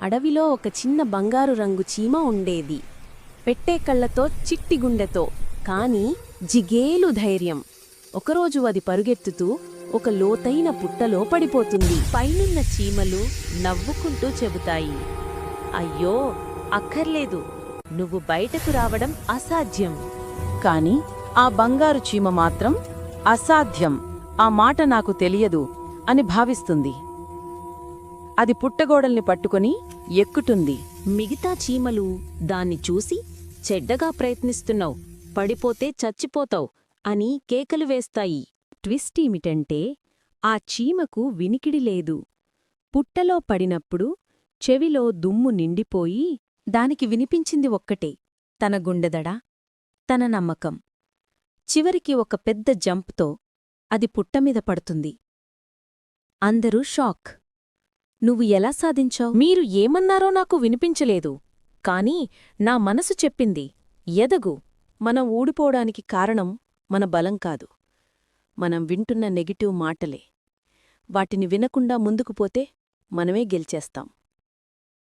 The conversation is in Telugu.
అడవిలో ఒక చిన్న బంగారు రంగు చీమ ఉండేది. పెట్టే కళ్ళతో చిట్టి గుండెతో కాని జిగేలు ధైర్యం. ఒకరోజు అది పరుగెత్తుతూ ఒక లోతైన పుట్టలో పడిపోతుంది. పైనున్న చీమలు నవ్వుకుంటూ చెబుతాయి. అయ్యో అక్కర్లేదు. నువ్వు బయటకు రావడం అసాధ్యం. కాని ఆ బంగారు చీమ మాత్రం అసాధ్యం. ఆ మాట నాకు తెలియదు అని భావిస్తుంది. అది పుట్టగోడల్ని పట్టుకొని ఎక్కుతుంది. మిగతా చీమలు దాన్ని చూసి చెడ్డగా ప్రయత్నిస్తున్నావు పడిపోతే చచ్చిపోతావు అని కేకలు వేస్తాయి. ట్విస్ట్ ఏమిటంటే ఆ చీమకు వినికిడి లేదు. పుట్టలో పడినప్పుడు చెవిలో దుమ్ము నిండిపోయి దానికి వినిపించింది ఒక్కటే తన గుండెదడ? తన నమ్మకం. చివరికి ఒక పెద్ద జంప్తో అది పుట్టమీద పడుతుంది. అందరూ షాక్. నువ్వు ఎలా సాధించావు? మీరు ఏమన్నారో నాకు వినిపించలేదు. కాని నా మనసు చెప్పింది ఎదగు. మనం ఊడిపోవడానికి కారణం మన బలం కాదు. మనం వింటున్న నెగిటివ్ మాటలే. వాటిని వినకుండా ముందుకు పోతే మనమే గెలిచేస్తాం.